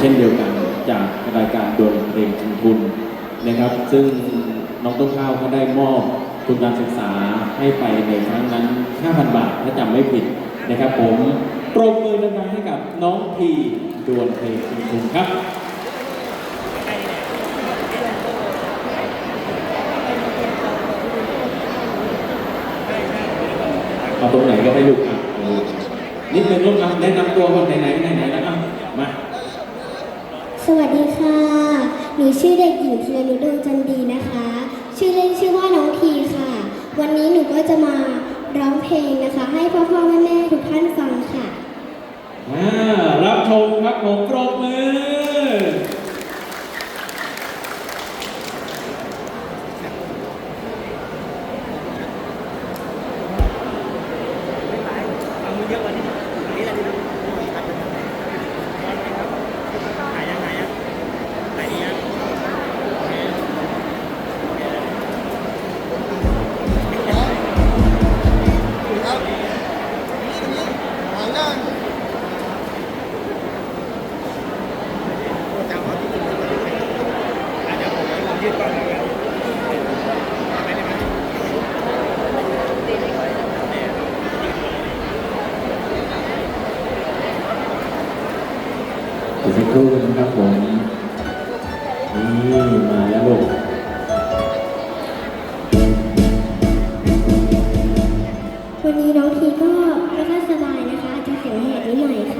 เช่นเดียวกันจากรายการดวลเพลงชิงทุนนะครับ ซึ่งน้องต้นข้าวก็ได้มอบทุนการศึกษาให้ไปในครั้งนั้น 5,000 บาทถ้าจำไม่ผิดนะครับผมปรบมือดังๆให้กับน้องพีดวลเพลงชิงทุนครับเอาตรงไหนก็ได้ลูกอะเออนิดนึงลูกอะแนะนำตัวก่อนไหนไหนๆแล้วอะมาส วัสดีค่ะ หนูชื่อเด็กหญิงธีรนุชดวงจันดีนะคะ ชื่อเล่นชื่อว่าน้องพีค่ะ วันนี้หนูก็จะมาร้องเพลงนะคะ ให้พ่อพ่อแม่แม่ทุกท่านฟังค่ะ อ่ารับชมครับผมปรบมือ องยืดก่อนนะครับไม่ได้ไหมอีกสักครู่นะครับผมนี่มาแล้วลูกวันนี้น้องพีก็ไม่ค่อยสบายนะคะอาจจะเสียงแหบนิดหน่อยค่ะ